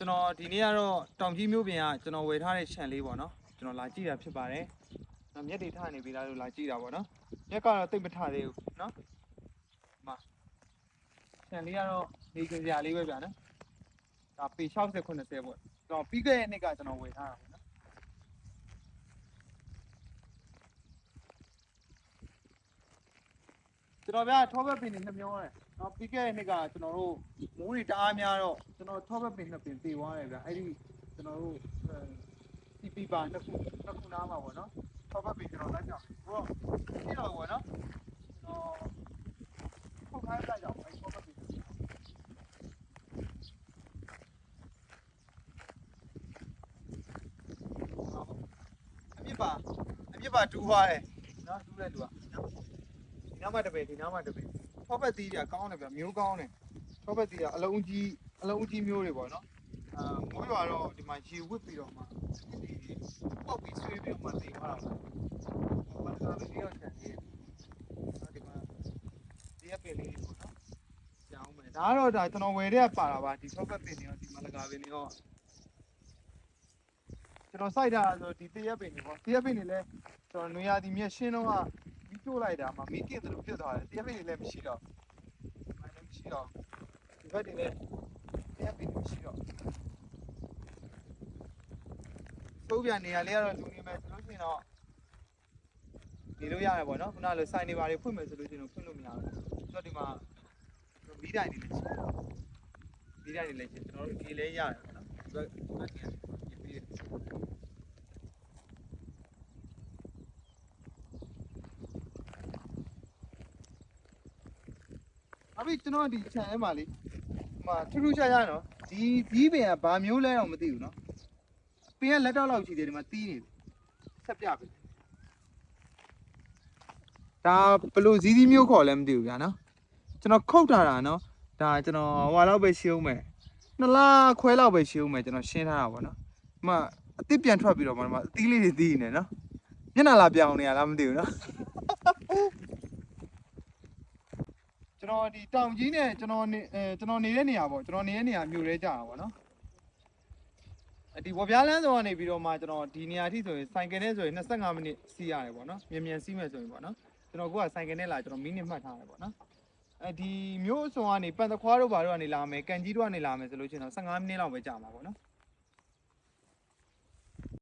ကျွန်တော်ဒီနေ့ကတော့တောင်ကြီးမြို့ပြင်ကကျွန်တော်ဝယ်ထားတဲ့ခြံလေးပေါ့နော်ကျွန်တော်လာကြည့်တာဖြစ်ပါတယ်။နော်မြက်တွေထားနေပြီလားလို့လာကြည့်တာပေါ့နော်။မြက်ကတော့တိတ်မထားသေးဘူးနော်။ဒီမှာခြံလေးကတော့နေကြစရာလေးပဲဗျာနော်။ဒါပေ60 90ပေါ့။ကျွန်တော်ပြီးခဲ့တဲ့နှစ်ကကျွန်တော်ဝယ်ထားတာပေါ့နော်။ ကျွန်တော်ဗျာထောဘက်ပင်နေနှမျိုးရတယ်။နော်ပြီးခဲ့တဲ့နှစ်ကကျွန်တော်တို့မိုးတွေတအားများတော့ကျွန်တော်ထောဘက်ပင်နှစ်ပင်ပြေသွားတယ်ဗျာ။အဲ့ဒီကျွန်တော်တို့စီပီပါနှစ်ခုနှစ်ခုနားမှာပေါ့နော်။ထောဘက်ပင်ကျွန်တော်လိုက်ကြအောင်။ဟောဒီတော့ပေါ့နော်။ကျွန်တော်ခုတ်ခိုင်းလိုက်ကြအောင်အဲ့ထောဘက်ပင်အမြစ်ပါအမြစ်ပါတူသွားတယ်နော်တူတယ်တူอ่ะဒီ နားမှာတပည့်ဒီနားမှာတပည့်ထောပတ်သီးတွေကကောင်းတယ်ဗျမျိုးကောင်းတယ်ထောပတ်သီးကအလုံးကြီးအလုံးကြီးမျိုးတွေပေါ့နော်အာမိုးရွာတော့ဒီမှာရေဝစ်ပြီးတော့မှဒီပေါက်ပြီးဆွေးပြီးတော့မှသိသွားတာပေါ့ဘာသာလေးရောက်တယ်ဒီမှာဒီအပင်လေးပေါ့နော်ကြောင်းမယ်ဒါကတော့ဒါကျွန်တော်ဝယ်တဲ့ပါတာပါဒီထောပတ်ပင်တွေရောဒီမှာလကာပင်တွေရောကျွန်တော်စိုက်တာဆိုဒီတရက်ပင်တွေပေါ့တရက်ပင်တွေလည်းကျွန်တော်နွေရာသီမြက်ရှင်းတော့က ပြီးပြို့လိုက်တာမှမီးကစ်တယ်လို့ဖြစ်သွားတယ်တရက်ပင်တွေလည်းမရှိတော့ဘာလည်းမရှိတော့ဒီဘက်တွေလည်းတရက်ပင်တွေမရှိတော့သိုးပြန်နေရာလေးကတော့လူနေမယ်ဆိုလို့ရှိရင်တော့နေလို့ရတယ်ပေါ့နော်ခုနကလိုစိုက်နေပါလေဖွင့်မယ်ဆိုလို့ရှိရင်တော့ဖွင့်လို့မရဘူးဆိုတော့ဒီမှာမီးတိုင်နေလည်းရှိတယ်မီးတိုင်နေလည်းရှိကျွန်တော်တို့ဒီလဲရတယ်ပေါ့နော်ဒီဘက်ဒီဘက်ကပြင်ပြီး တယ်အဖေကျွန်တော်ဒီခြံထဲမှာလေဟိုထူးထူးခြားခြားနော်ဒီပြီးပင်ကဘာမျိုးလဲတော့မသိဘူးနော်ပင်ကလက်တော့လောက်ရှိတယ်ဒီမှာတီးနေတယ်ဆက်ပြပြီဒါဘလို့ဇီးဇီးမျိုးခေါ်လဲမသိဘူးဗျာနော်ကျွန်တော်ခုတ်ထားတာနော်ဒါကျွန်တော်ဟွာလောက်ပဲရှင်းဦးမယ်နှစ်လခွဲလောက်ပဲရှင်းဦးမယ်ကျွန်တော်ရှင်းထားတာပေါ့နော်ဒီမှာအစ်စ်ပြန်ထွက်ပြီးတော့မှဒီမှာအသီးလေးတွေတီးနေတယ်နော်မျက်နှာလာပြောင်းနေရလားမသိဘူးနော် ကျွန်တော်ဒီတောင်ကြီးနဲ့ကျွန်တော်နေအဲကျွန်တော်နေတဲ့နေရာပေါ့ကျွန်တော်နေတဲ့နေရာမြို့ရဲကြတာပေါ့နော်အဲဒီဝပြားလန်းဆောင်ကနေပြီးတော့မှကျွန်တော်ဒီနေရာအထိဆိုရင်စိုင်ကယ်နဲ့ဆိုရင်25မိနစ်စီးရတယ်ပေါ့နော်မြန်မြန်စီးမယ်ဆိုရင်ပေါ့နော်ကျွန်တော်ကစိုင်ကယ်နဲ့လာကျွန်တော်မိနစ်မှတ်ထားတယ်ပေါ့နော်အဲဒီမြို့အစုံကနေပန်သခွားတို့ဘာတို့ကနေလာမယ်ကန်ကြီးတို့ကနေလာမယ်ဆိုလို့ရှိရင်တော့15မိနစ်လောက်ပဲကြာမှာပေါ့နော်